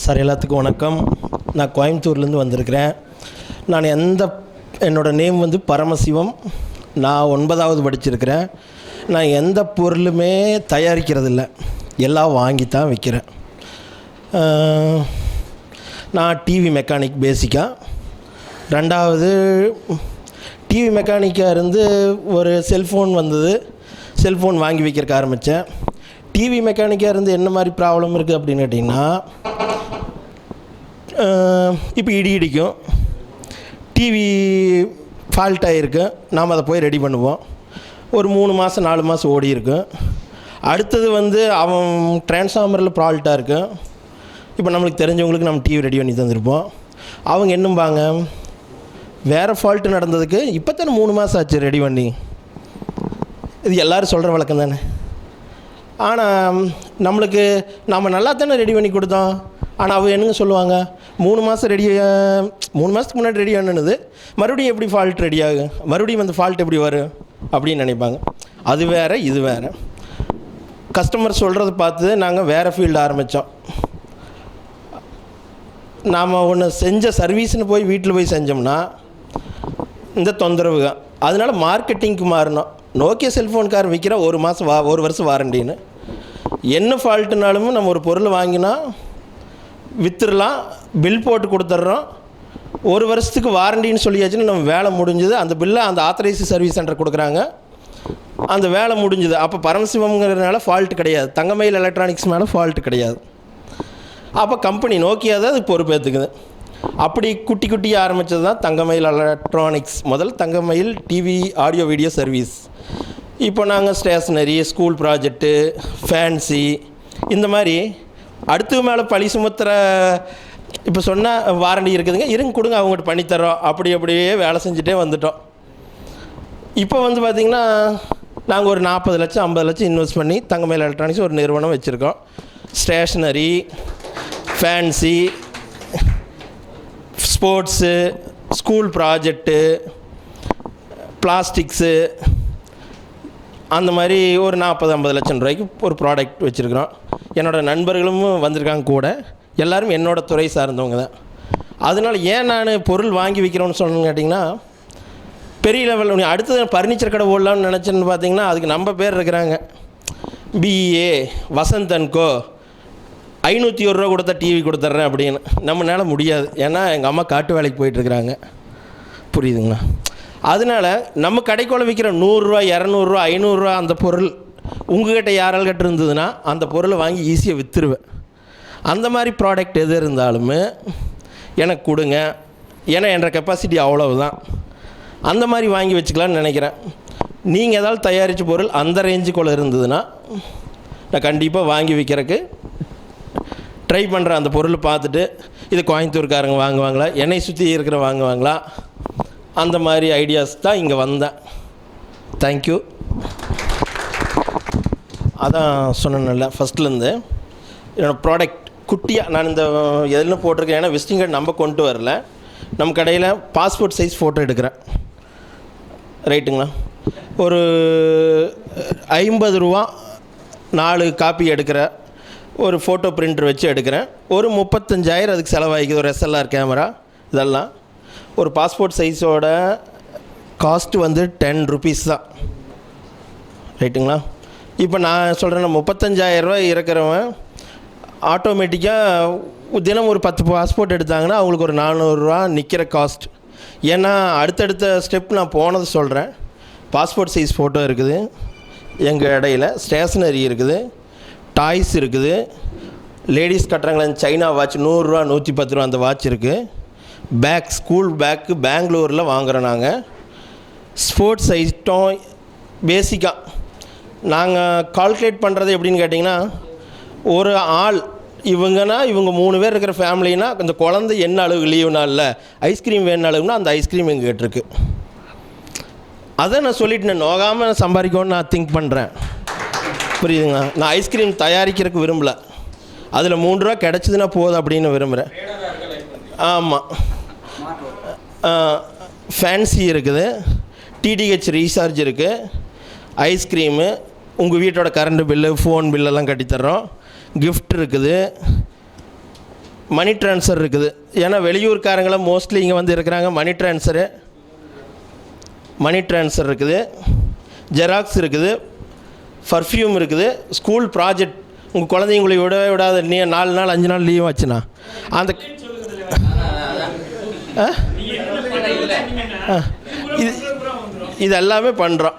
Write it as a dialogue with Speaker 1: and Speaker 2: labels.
Speaker 1: Sir எல்லாத்துக்கும் வணக்கம். நான் கோயம்புத்தூர்லேருந்து வந்திருக்கிறேன். நான் எந்த என்னோடய நேம் வந்து பரமசிவம். நான் ஒன்பதாவது படிச்சிருக்கிறேன். நான் எந்த பொருளுமே தயாரிக்கிறதில்ல. எல்லாம் வாங்கி தான் விற்கிறேன் நான் டிவி மெக்கானிக் பேசிக்காக ரெண்டாவது டிவி மெக்கானிக்காக இருந்து ஒரு செல்ஃபோன் வந்தது. செல்ஃபோன் வாங்கி வைக்கிறக்க ஆரம்பித்தேன். டிவி மெக்கானிக்காக இருந்து என்ன மாதிரி ப்ராப்ளம் இருக்குது அப்படின்னு கேட்டிங்கன்னா இப்போ இடி இடிக்கும். டிவி ஃபால்ட் ஆகிருக்கு நாம் அதை போய் ரெடி பண்ணுவோம். ஒரு மூணு மாதம் நாலு மாதம் ஓடி இருக்கும் அடுத்தது வந்து அவன் டிரான்ஸ்ஃபார்மரில் ப்ரால்ட்டாக இருக்கும் இப்போ நம்மளுக்கு தெரிஞ்சவங்களுக்கு நம்ம டிவி ரெடி பண்ணி தந்திருப்போம். அவங்க என்னம்பாங்க? வேறு ஃபால்ட்டு நடந்ததுக்கு இப்போ தானே மூணு மாதம் ஆச்சு ரெடி பண்ணி. இது எல்லோரும் சொல்கிற வழக்கம் தானே? ஆனால் நம்மளுக்கு நம்ம நல்லா தானே ரெடி பண்ணி கொடுத்தோம். ஆனால் அவங்க என்னங்க சொல்லுவாங்க? மூணு மாதம் ரெடி மூணு மாதத்துக்கு முன்னாடி ரெடி ஆனது. மறுபடியும் எப்படி ஃபால்ட் ரெடி ஆகும் மறுபடியும் அந்த ஃபால்ட் எப்படி வரும் அப்படின்னு நினைப்பாங்க. அது வேறு இது வேறு. கஸ்டமர் சொல்கிறத பார்த்து நாங்கள் வேறு ஃபீல்டு ஆரம்பித்தோம் நாம் ஒன்று செஞ்ச சர்வீஸ்னு போய் வீட்டில் போய் செஞ்சோம்னா இந்த தொந்தரவு தான். அதனால் மார்க்கெட்டிங்க்கு மாறணும். நோக்கியா செல்ஃபோன்கார் விற்கிற ஒரு மாதம் வா ஒரு வருஷம் வாரண்டின்னு என்ன ஃபால்ட்டுனாலும் நம்ம ஒரு பொருள் வாங்கினா விற்றுடலாம் பில் போட்டு கொடுத்துட்றோம். ஒரு வருஷத்துக்கு வாரண்டின்னு சொல்லியாச்சுன்னா நம்ம வேலை முடிஞ்சுது. அந்த பில்லை அந்த ஆத்தரைஸ் சர்வீஸ் சென்டர் கொடுக்குறாங்க. அந்த வேலை முடிஞ்சுது. அப்போ பரமசிவம்ங்கிறதுனால ஃபால்ட் கிடையாது. தங்கமயில் எலக்ட்ரானிக்ஸ் மேலே ஃபால்ட் கிடையாது. அப்போ கம்பெனி நோக்கியா தான் அது பொறுப்பேற்றுக்குது அப்படி குட்டி குட்டி ஆரம்பித்தது தான் தங்கமயில் எலக்ட்ரானிக்ஸ் முதல் Thangamayil TV audio video service இப்போ நாங்கள் ஸ்டேஷ்னரி ஸ்கூல் ப்ராஜெக்ட்டு ஃபேன்சி இந்த மாதிரி அடுத்து மேலே பழி சுமத்துற இப்போ சொன்னால் வாரண்டி இருக்குதுங்க. இருங்க கொடுங்க அவங்ககிட்ட பண்ணித்தரோம் அப்படி அப்படியே வேலை செஞ்சுட்டே வந்துட்டோம். இப்போ வந்து பார்த்திங்கன்னா நாங்கள் ஒரு நாற்பது லட்சம் ஐம்பது லட்சம் இன்வெஸ்ட் பண்ணி தங்கமேல் எலக்ட்ரானிக்ஸ் ஒரு நிறுவனம் வச்சுருக்கோம். Stationery fancy sports school project plastics அந்த மாதிரி ஒரு நாற்பது ஐம்பது லட்சம் ரூபாய்க்கு ஒரு ப்ராடக்ட் வச்சுருக்குறோம். என்னோடய நண்பர்களும் வந்திருக்காங்க கூட. எல்லோரும் என்னோட துறை சார்ந்தவங்க தான். அதனால் ஏன் நான் பொருள் வாங்கி விற்கிறோன்னு சொன்னேன்னு கேட்டிங்கன்னா பெரிய லெவலில் அடுத்தது பர்னிச்சர் கடை ஓடலாம்னு நினச்சேன்னு பார்த்தீங்கன்னா அதுக்கு நம்ம பேர் இருக்கிறாங்க. பிஏ வசந்த் அண்ட் ஐநூற்றி ஒரு ரூபா கொடுத்தா டிவி கொடுத்துட்றேன் அப்படின்னு. நம்மளால முடியாது. ஏன்னா எங்கள் அம்மா காட்டு வேலைக்கு போயிட்டுருக்குறாங்க புரியுதுங்களா? அதனால் நம்ம கடைக்குள்ள விற்கிற நூறுரூவா இரநூறுவா ஐநூறுரூவா அந்த பொருள் உங்ககிட்ட யாரால் கிட்ட இருந்ததுன்னா அந்த பொருளை வாங்கி ஈஸியாக விற்றுருவேன் அந்த மாதிரி ப்ராடக்ட் எது இருந்தாலுமே எனக்கு கொடுங்க. ஏன்னா என்ற கெப்பாசிட்டி அவ்வளவுதான். அந்த மாதிரி வாங்கி வச்சுக்கலான்னு நினைக்கிறேன். நீங்கள் ஏதாவது தயாரித்த பொருள் அந்த ரேஞ்சுக்குள்ளே இருந்ததுன்னா நான் கண்டிப்பாக வாங்கி விற்கிறக்கு ட்ரை பண்ணுறேன் அந்த பொருளை பார்த்துட்டு இது கோயம்புத்தூர்காரங்க வாங்குவாங்களா? என்னை சுற்றி இருக்கிற வாங்குவாங்களா? அந்த மாதிரி ஐடியாஸ் தான் இங்கே வந்தேன். தேங்க்யூ அதான் சொன்னேன்ல ஃபஸ்ட்லேருந்து என்னோடய ப்ராடக்ட் குட்டியாக நான் இந்த எதில் போட்டிருக்கேன். ஏன்னா விசிட்டிங் கார்டு நம்ம கொண்டு வரல. நம்ம கடையில் பாஸ்போர்ட் சைஸ் ஃபோட்டோ எடுக்கிறேன். ரைட்டுங்களா ஒரு ஐம்பது ரூபா நாலு காப்பி எடுக்கிற ஒரு ஃபோட்டோ பிரிண்டர் வச்சு எடுக்கிறேன். ஒரு முப்பத்தஞ்சாயிரம் அதுக்கு செலவாகிக்குது ஒரு எஸ்எல்ஆர் கேமரா இதெல்லாம். ஒரு பாஸ்போர்ட் சைஸோட காஸ்ட் வந்து டென் ருபீஸ் தான். ரைட்டுங்களா இப்போ நான் சொல்கிறேன் முப்பத்தஞ்சாயிரரூவா இருக்கிறவன் ஆட்டோமேட்டிக்காக தினம் ஒரு பத்து பாஸ்போர்ட் எடுத்தாங்கன்னா அவங்களுக்கு ஒரு நானூறுரூவா நிற்கிற காஸ்ட் ஏன்னா அடுத்தடுத்த ஸ்டெப் நான் போனது சொல்கிறேன் பாஸ்போர்ட் சைஸ் ஃபோட்டோ இருக்குது. எங்கள் இடையில ஸ்டேஷ்னரி இருக்குது. டாய்ஸ் இருக்குது. லேடிஸ் கட்டுறாங்களே சைனா வாட்ச் நூறுரூவா நூற்றி பத்து ரூபா அந்த வாட்ச் இருக்குது பேக் ஸ்கூல் பேக்கு பெங்களூரில் வாங்குகிறோம் நாங்கள் ஸ்போர்ட்ஸ் ஐட்டம் பேசிக்காக நாங்கள் கால்குலேட் பண்ணுறது எப்படின்னு கேட்டிங்கன்னா ஒரு ஆள் இவங்கன்னா இவங்க மூணு பேர் இருக்கிற ஃபேமிலினா கொஞ்சம் குழந்தை என்ன அளவு லீவு நாளில் ஐஸ்கிரீம் வேணும் அளவுனா அந்த ஐஸ்கிரீம் எங்ககிட்ட இருக்கு. அதை நான் சொல்லிட்டேன் நோகாமல் சம்பாதிக்கணும்னு நான் திங்க் பண்ணுறேன் புரியுதுங்களா? நான் ஐஸ்கிரீம் தயாரிக்கிறதுக்கு விரும்பல. அதில் மூணு ரூபா கிடச்சிதுன்னா போதும் அப்படின்னு விரும்புகிறேன் ஆமாம் ஃபேன்சி இருக்குது. டிடிஹெச் ரீசார்ஜ் இருக்குது ஐஸ்கிரீமு உங்கள் வீட்டோட கரண்ட் பில்லு ஃபோன் பில்லெல்லாம் கட்டித்தர்றோம். கிஃப்ட் இருக்குது. மணி ட்ரான்ஸ்ஃபர் இருக்குது. ஏன்னா வெளியூர்காரங்களாம் மோஸ்ட்லி இங்கே வந்து இருக்கிறாங்க. மணி ட்ரான்ஸ்ஃபரு மணி ட்ரான்ஸ்ஃபர் இருக்குது. ஜெராக்ஸ் இருக்குது. பர்ஃப்யூம் இருக்குது. ஸ்கூல் ப்ராஜெக்ட் உங்கள் குழந்தைங்களை விடவே விடாத. நீ நாலு நாள் அஞ்சு நாள் லீவ் ஆச்சுண்ணா அந்த. இது இது எல்லாமே பண்ணுறோம்